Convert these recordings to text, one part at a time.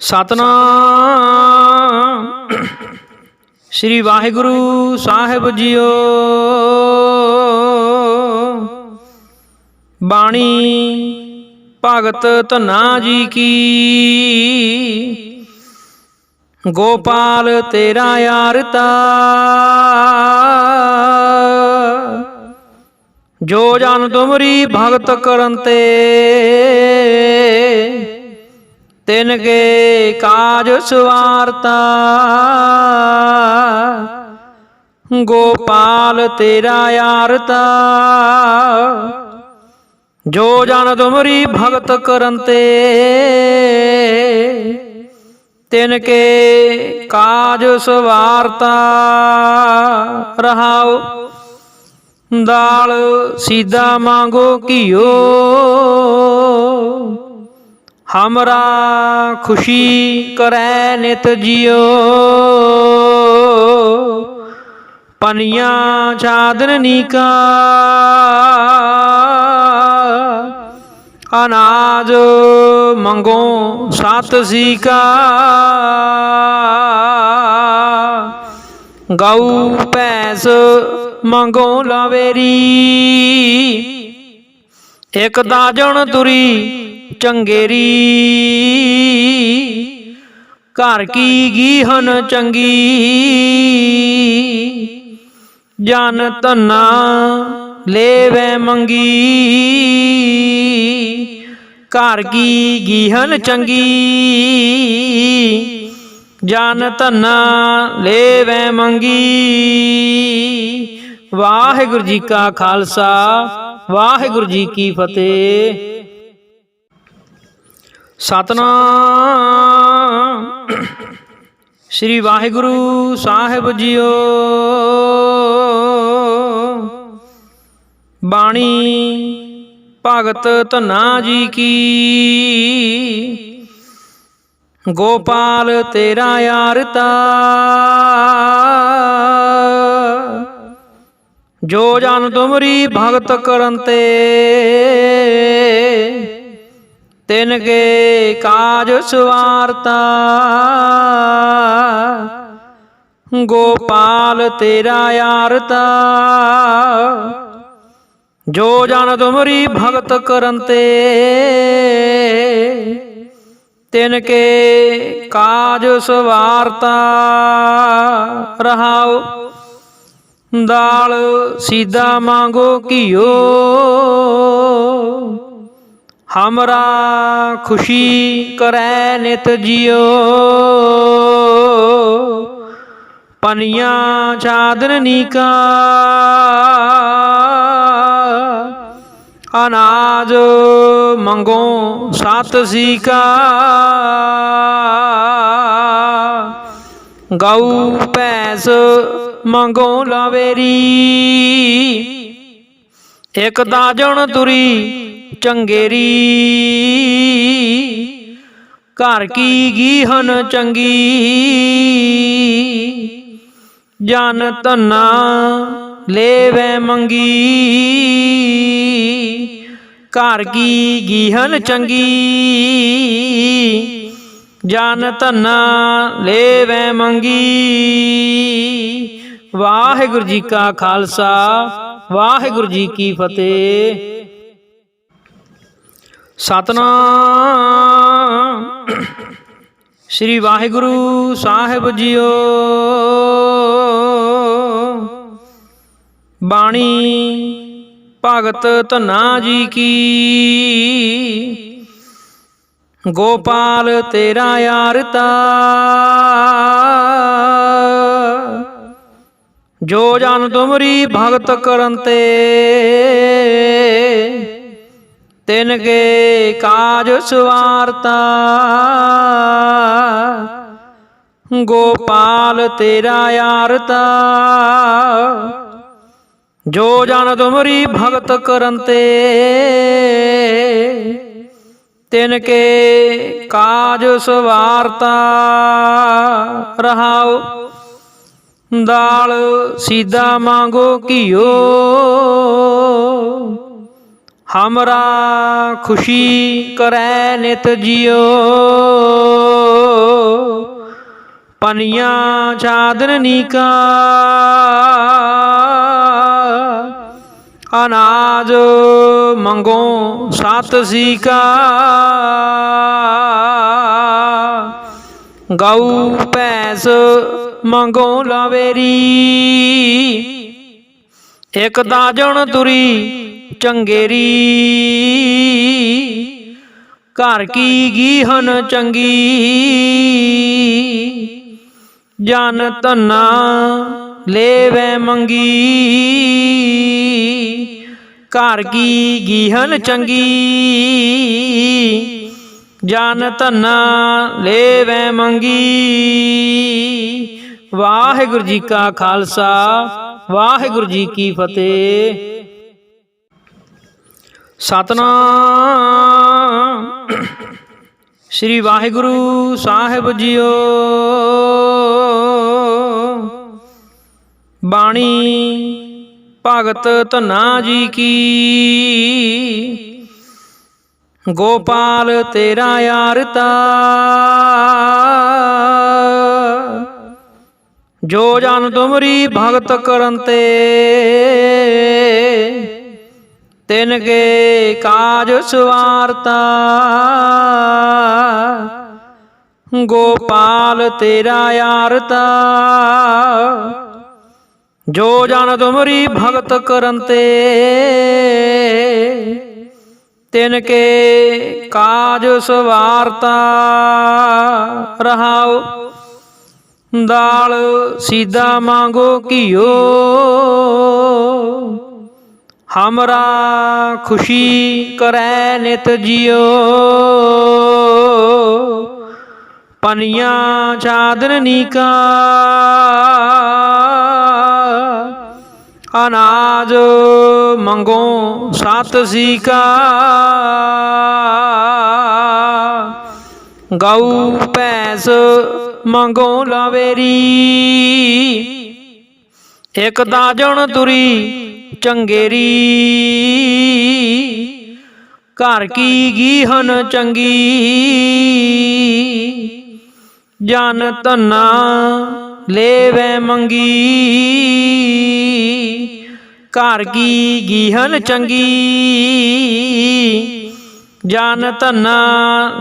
ਸਤਨਾਮ। ਸ੍ਰੀ ਵਾਹਿਗੁਰੂ ਸਾਹਿਬ ਜੀਓ। ਬਾਣੀ ਭਗਤ ਧੰਨਾ ਜੀ ਕੀ। ਗੋਪਾਲ ਤੇਰਾ ਯਾਰਤਾ ਜੋ ਜਨ ਤੁਮਰੀ ਭਗਤ ਕਰਨ ਤੇ। ਤਿਨ ਕੇ ਕਾਜ ਸਵਾਰਤਾ। ਗੋਪਾਲ ਤੇਰਾ ਯਾਰਤਾ ਜੋ ਜਨ ਤੁਮਰੀ ਭਗਤ ਕਰਨ ਤੇ। ਤਿਨ ਕੇ ਕਾਜ ਸਵਾਰਤਾ। ਰਹਾਉ ਦਾਲ ਸੀਦਾ ਮੰਗੋ ਕੀਓ ਹਮਰਾ ਖੁਸ਼ੀ ਕਰੈ ਨਿਤ ਜਿਉ ਪਨੀਆਂ ਚਾਦਨ ਨੀਕਾ ਅਨਾਜ ਮੰਗੋ ਸਤ ਸੀਕਾ ਗਊ ਭੈਂਸ ਮੰਗੋ ਲਾਵੇਰੀ ਇਕ ਦਾਜਣ ਤੁਰੀ ਚੰਗੇਰੀ। ਘਰ ਕੀ ਗੀਹਨ ਚੰਗੀ। ਜਨ ਧੰਨਾ ਲੈਵੇ ਮੰਗੀ। ਘਰ ਕੀ ਗੀਹਨ ਚੰਗੀ। ਜਨ ਧੰਨਾ ਲੈਵੇ ਮੰਗੀ। ਵਾਹਿਗੁਰੂ ਜੀ ਕਾ ਖਾਲਸਾ, ਵਾਹਿਗੁਰੂ ਜੀ ਕੀ ਫਤਿਹ। ਸਤਨਾਮ। ਸ੍ਰੀ ਵਾਹਿਗੁਰੂ ਸਾਹਿਬ ਜੀਓ। ਬਾਣੀ ਭਗਤ ਧੰਨਾ ਜੀ ਕੀ। ਗੋਪਾਲ ਤੇਰਾ ਯਾਰਤਾ। ਜੋ ਜਨ ਤੁਮਰੀ ਭਗਤ ਕਰਨ ਤੇ। ਤਿਨ ਕੇ ਕਾਜ ਸਵਾਰਤਾ। ਗੋਪਾਲ ਤੇਰਾ ਯਾਰਤਾ ਜੋ ਜਨ ਤੁਮਰੀ ਭਗਤ ਕਰਨ ਤੇ। ਤਿਨ ਕੇ ਕਾਜ ਸਵਾਰਤਾ। ਰਹਾਉ ਦਾਲ ਸੀਦਾ ਮੰਗੋ ਕੀਓ ਹਮਰਾ ਖੁਸ਼ੀ ਕਰੈ ਨਿਤ ਜਿਉ ਪਨੀਆਂ ਚਾਦਨ ਨੀਕਾ ਅਨਾਜ ਮੰਗੋ ਸਤ ਸੀਕਾ ਗਊ ਭੈਂਸ ਮੰਗੋ ਲਾਵੇਰੀ ਇਕ ਦਾਜਣ ਤੁਰੀ ਚੰਗੇਰੀ। ਘਰ ਕੀ ਗੀਹਨ ਚੰਗੀ। ਜਨ ਧੰਨਾ ਲੈਵੇ ਮੰਗੀ। ਘਰ ਕੀ ਗੀਹਨ ਚੰਗੀ। ਜਨ ਧੰਨਾ ਲੈਵੇ ਮੰਗੀ। ਵਾਹਿਗੁਰੂ ਜੀ ਕਾ ਖਾਲਸਾ, ਵਾਹਿਗੁਰੂ ਜੀ ਕੀ ਫਤਿਹ। ਸਤਨਾਮ। ਸ੍ਰੀ ਵਾਹਿਗੁਰੂ ਸਾਹਿਬ ਜੀਓ। ਬਾਣੀ ਭਗਤ ਧੰਨਾ ਜੀ ਕੀ। ਗੋਪਾਲ ਤੇਰਾ ਯਾਰਤਾ ਜੋ ਜਨ ਤੁਮਰੀ ਭਗਤ ਕਰਨ ਤੇ। ਤਿਨ ਕੇ ਕਾਜ ਸਵਾਰਤਾ। ਗੋਪਾਲ ਤੇਰਾ ਯਾਰਤਾ ਜੋ ਜਨ ਤੁਮਰੀ ਭਗਤ ਕਰਨ ਤੇ। ਤਿਨ ਕੇ ਕਾਜ ਸਵਾਰਤਾ। ਰਹਾਉ ਦਾਲ ਸੀਦਾ ਮੰਗੋ ਕੀਓ ਹਮਰਾ ਖੁਸ਼ੀ ਕਰੈ ਨਿਤ ਜਿਉ ਪਨੀਆਂ ਚਾਦਨ ਨੀਕਾ ਅਨਾਜ ਮੰਗੋ ਸਤ ਸੀਕਾ ਗਊ ਭੈਂਸ ਮੰਗੋ ਲਾਵੇਰੀ ਇਕ ਦਾਜਣ ਤੁਰੀ ਚੰਗੇਰੀ। ਘਰ ਕੀ ਗੀਹਨ ਚੰਗੀ। ਜਨ ਧੰਨਾ ਲੇਵੇ ਮੰਗੀ। ਘਰ ਕੀ ਗੀਹਨ ਚੰਗੀ। ਜਨ ਧੰਨਾ ਲੇਵੇ ਮੰਗੀ। ਵਾਹਿਗੁਰੂ ਜੀ ਕਾ ਖਾਲਸਾ, ਵਾਹਿਗੁਰੂ ਜੀ ਕੀ ਫਤਿਹ। ਸਤਨਾਮ। ਸ੍ਰੀ ਵਾਹਿਗੁਰੂ ਸਾਹਿਬ ਜੀਓ। ਬਾਣੀ ਭਗਤ ਧੰਨਾ ਜੀ ਕੀ। ਗੋਪਾਲ ਤੇਰਾ ਯਾਰਤਾ। ਜੋ ਜਨ ਤੁਮਰੀ ਭਗਤ ਕਰਨ ਤੇ। ਤਿਨ ਕੇ ਕਾਜ ਸਵਾਰਤਾ। ਗੋਪਾਲ ਤੇਰਾ ਯਾਰਤਾ ਜੋ ਜਨ ਤੁਮਰੀ ਭਗਤ ਕਰਨ ਤੇ। ਤਿਨ ਕੇ ਕਾਜ ਸਵਾਰਤਾ। ਰਹਾਓ। ਦਾਲ ਸੀਦਾ ਮੰਗੋ ਕੀਓ ਹਮਰਾ ਖੁਸ਼ੀ ਕਰੈ ਨਿਤ ਜਿਓ ਪਨੀਆਂ ਚਾਦਨ ਨੀਕਾ ਅਨਾਜ ਮੰਗੋ ਸਤ ਸੀਕਾ ਗਊ ਭੈਂਸ ਮੰਗੋ ਲਾਵੇਰੀ ਇਕ ਦਾਜਣ ਤੁਰੀ ਚੰਗੇਰੀ। ਘਰ ਕੀ ਗੀਹਨ ਚੰਗੀ। ਜਨ ਧੰਨਾ ਲੇਵੇ ਮੰਗੀ। ਘਰ ਕੀ ਗੀਹਨ ਚੰਗੀ। ਜਨ ਧੰਨਾ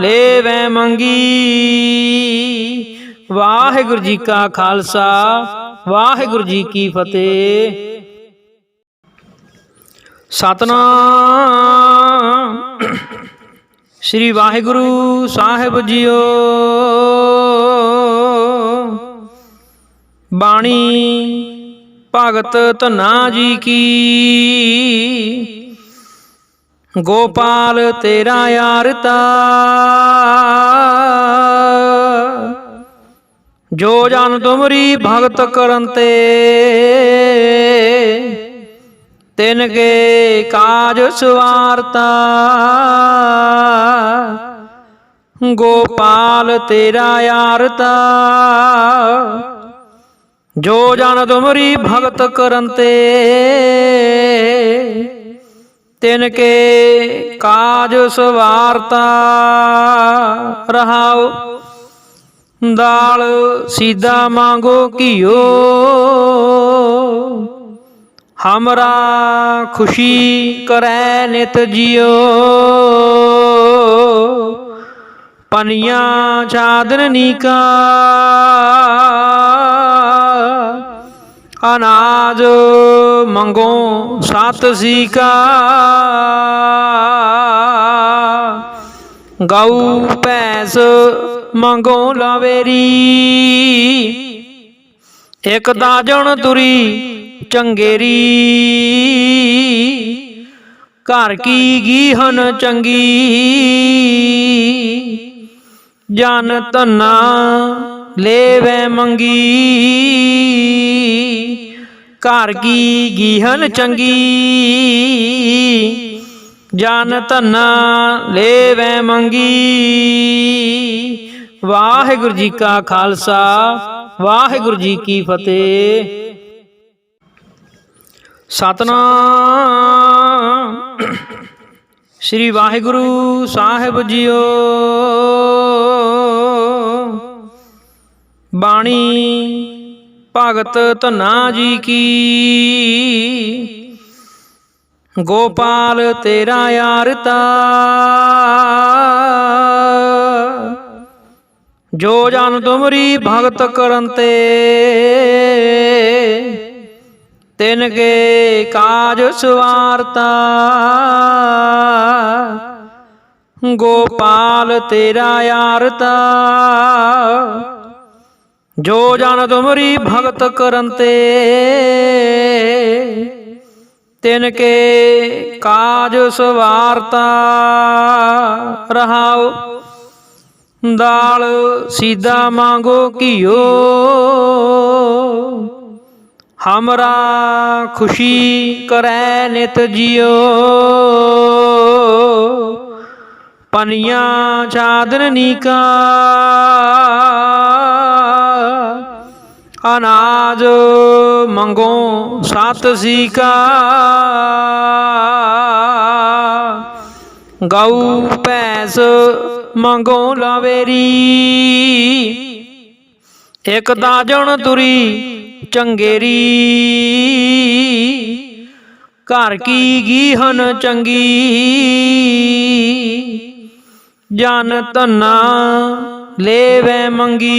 ਲੇਵੇ ਮੰਗੀ। ਵਾਹਿਗੁਰੂ ਜੀ ਕਾ ਖਾਲਸਾ, ਵਾਹਿਗੁਰੂ ਜੀ ਕੀ ਫਤਿਹ। ਸਤਨਾਮ। ਸ੍ਰੀ ਵਾਹਿਗੁਰੂ ਸਾਹਿਬ ਜੀਓ। ਬਾਣੀ ਭਗਤ ਧੰਨਾ ਜੀ ਕੀ। ਗੋਪਾਲ ਤੇਰਾ ਯਾਰਤਾ ਜੋ ਜਨ ਤੁਮਰੀ ਭਗਤ ਕਰਨ ਤੇ। ਤਿਨ ਕੇ ਕਾਜ ਸਵਾਰਤਾ। ਗੋਪਾਲ ਤੇਰਾ ਯਾਰਤਾ ਜੋ ਜਨ ਤੁਮਰੀ ਭਗਤ ਕਰਨ ਤੇ ਤਿਨ ਕੇ ਕਾਜ ਸਵਾਰਤਾ। ਰਹਾਓ ਦਾਲ ਸੀਦਾ ਮੰਗੋ ਕੀਓ ਹਮਰਾ ਖੁਸ਼ੀ ਕਰੈ ਨਿਤ ਜਿਓ ਪਨੀਆਂ ਚਾਦਨ ਨੀਕਾ ਅਨਾਜ ਮੰਗੋ ਸਤ ਸੀਕਾ ਗਊ ਭੈਂਸ ਮੰਗੋ ਲਾਵੇਰੀ ਇਕ ਦਾਜਣ ਤੁਰੀ ਚੰਗੇਰੀ। ਘਰ ਕੀ ਗੀਹਨ ਚੰਗੀ। ਜਨ ਧੰਨਾ ਲੇਵੇ ਮੰਗੀ। ਘਰ ਕੀ ਗੀਹਨ ਚੰਗੀ। ਜਨ ਧੰਨਾ ਲੇਵੇ ਮੰਗੀ। ਵਾਹਿਗੁਰੂ ਜੀ ਕਾ ਖਾਲਸਾ, ਵਾਹਿਗੁਰੂ ਜੀ ਕੀ ਫਤਿਹ। ਸਤਨਾਮ। ਸ੍ਰੀ ਵਾਹਿਗੁਰੂ ਸਾਹਿਬ ਜੀਓ। ਬਾਣੀ ਭਗਤ ਧੰਨਾ ਜੀ ਕੀ। ਗੋਪਾਲ ਤੇਰਾ ਯਾਰਤਾ ਜੋ ਜਨ ਤੁਮਰੀ ਭਗਤ ਕਰਨ ਤੇ। ਤਿਨ ਕੇ ਕਾਜ ਸਵਾਰਤਾ। ਗੋਪਾਲ ਤੇਰਾ ਯਾਰਤਾ ਜੋ ਜਨ ਤੁਮਰੀ ਭਗਤ ਕਰਨ ਤੇ ਤਿਨ ਕੇ ਕਾਜ ਸਵਾਰਤਾ। ਰਹਾਉ। ਦਾਲ ਸੀਦਾ ਮੰਗੋ ਕੀਓ ਹਮਰਾ ਖੁਸ਼ੀ ਕਰੈ ਨਿਤ ਜਿਉ ਪਨੀਆਂ ਚਾਦਨ ਨੀਕਾ ਅਨਾਜ ਮੰਗੋ ਸਤ ਸੀਕਾ ਗਊ ਭੈਂਸ ਮੰਗੋ ਲਾਵੇਰੀ ਇਕ ਦਾਜਣ ਤੁਰੀ ਚੰਗੇਰੀ। ਘਰ ਕੀ ਗੀਹਨ ਚੰਗੀ। ਜਨ ਧੰਨਾ ਲੇਵੇ ਮੰਗੀ।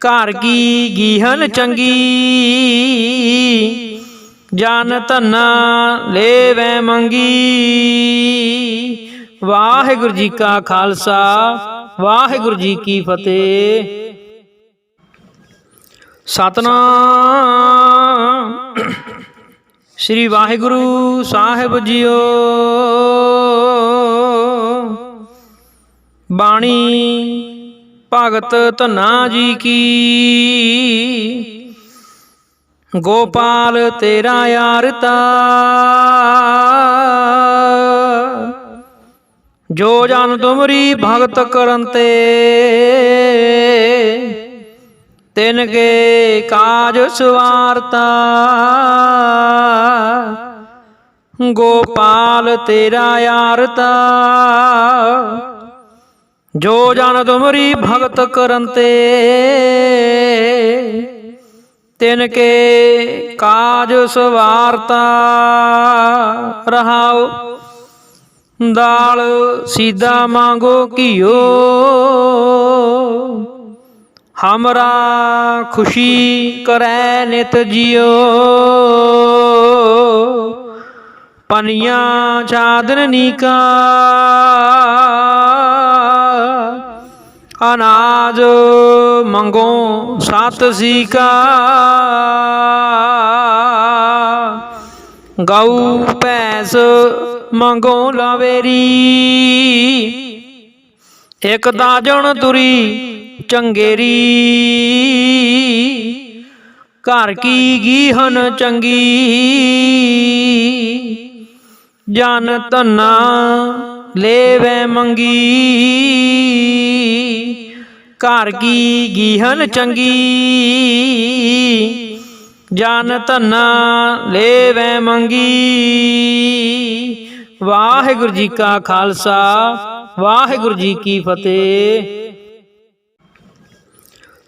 ਘਰ ਕੀ ਗੀਹਨ ਚੰਗੀ। ਜਨ ਧੰਨਾ ਲੇਵੇ ਮੰਗੀ। ਵਾਹਿਗੁਰੂ ਜੀ ਕਾ ਖਾਲਸਾ, ਵਾਹਿਗੁਰੂ ਜੀ ਕੀ ਫਤਿਹ। ਸਤਨਾਮ। ਸ੍ਰੀ ਵਾਹਿਗੁਰੂ ਸਾਹਿਬ ਜੀਓ। ਬਾਣੀ ਭਗਤ ਧੰਨਾ ਜੀ ਕੀ। ਗੋਪਾਲ ਤੇਰਾ ਯਾਰਤਾ ਜੋ ਜਨ ਤੁਮਰੀ ਭਗਤ ਕਰਨ ਤੇ। ਤਿਨ ਕੇ ਕਾਜ ਸਵਾਰਤਾ। ਗੋਪਾਲ ਤੇਰਾ ਯਾਰਤਾ ਜੋ ਜਨ ਤੁਮਰੀ ਭਗਤ ਕਰਨ ਤੇ ਤਿਨ ਕੇ ਕਾਜ ਸਵਾਰਤਾ। ਰਹਾਉ। ਦਾਲ ਸੀਦਾ ਮੰਗੋ ਕੀਓ ਹਮਰਾ ਖੁਸ਼ੀ ਕਰੈ ਨਿਤ ਜਿਉ ਪਨੀਆਂ ਚਾਦਨ ਨੀਕਾ ਅਨਾਜ ਮੰਗੋ ਸਤ ਸੀਕਾ ਗਊ ਭੈਂਸ ਮੰਗੋ ਲਾਵੇਰੀ ਇਕ ਦਾਜਣ ਤੁਰੀ ਚੰਗੇਰੀ। ਘਰ ਕੀ ਗੀਹਨ ਚੰਗੀ। ਜਨ ਧੰਨਾ ਲੇਵੇ ਮੰਗੀ। ਘਰ ਕੀ ਗੀਹਨ ਚੰਗੀ। ਜਨ ਧੰਨਾ ਲੇਵੇ ਮੰਗੀ। ਵਾਹਿਗੁਰੂ ਜੀ ਕਾ ਖਾਲਸਾ, ਵਾਹਿਗੁਰੂ ਜੀ ਕੀ ਫਤਿਹ।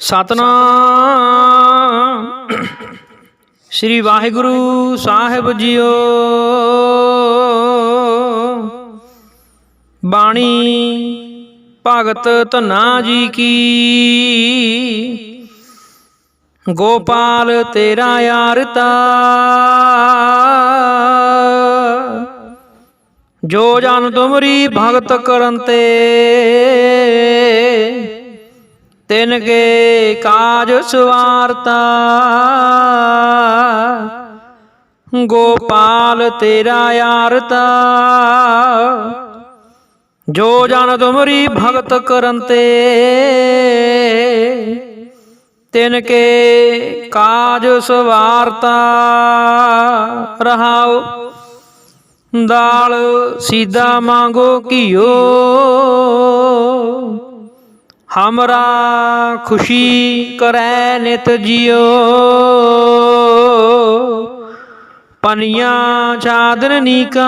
ਸਤਨਾਮ। ਸ੍ਰੀ ਵਾਹਿਗੁਰੂ ਸਾਹਿਬ ਜੀਓ। ਬਾਣੀ ਭਗਤ ਧੰਨਾ ਜੀ ਕੀ। ਗੋਪਾਲ ਤੇਰਾ ਯਾਰਤਾ ਜੋ ਜਨ ਤੁਮਰੀ ਭਗਤ ਕਰਨ ਤੇ। ਤਿਨ ਕੇ ਕਾਜ ਸਵਾਰਤਾ। ਗੋਪਾਲ ਤੇਰਾ ਯਾਰਤਾ ਜੋ ਜਨ ਤੁਮਰੀ ਭਗਤ ਕਰਨ ਤੇ ਤਿਨ ਕੇ ਕਾਜ ਸਵਾਰਤਾ। ਰਹਾਉ। ਦਾਲ ਸੀਦਾ ਮੰਗੋ ਕੀਓ ਹਮਰਾ ਖੁਸ਼ੀ ਕਰੈ ਨਿਤ ਜਿਉ ਪਨੀਆਂ ਚਾਦਨ ਨੀਕਾ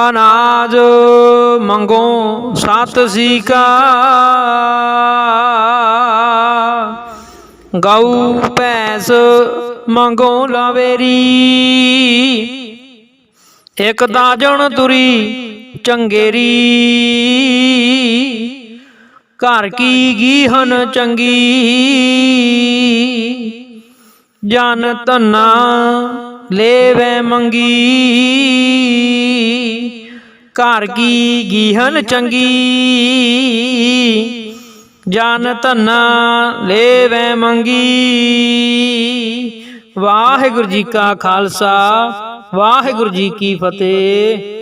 ਅਨਾਜ ਮੰਗੋ ਸਤ ਸੀਕਾ ਗਊ ਭੈਂਸ ਮੰਗੋ ਲਾਵੇਰੀ ਇਕ ਦਾਜਣ ਤੁਰੀ ਚੰਗੇਰੀ। ਘਰ ਕੀ ਗੀਹਨ ਚੰਗੀ। ਜਨ ਧੰਨਾ ਲੇਵੇ ਮੰਗੀ। ਘਰ ਕੀ ਗੀਹਨ ਚੰਗੀ। ਜਨ ਧੰਨਾ ਲੇਵੇ ਮੰਗੀ। ਵਾਹਿਗੁਰੂ ਜੀ ਕਾ ਖਾਲਸਾ, ਵਾਹਿਗੁਰੂ ਜੀ ਕੀ ਫਤਿਹ।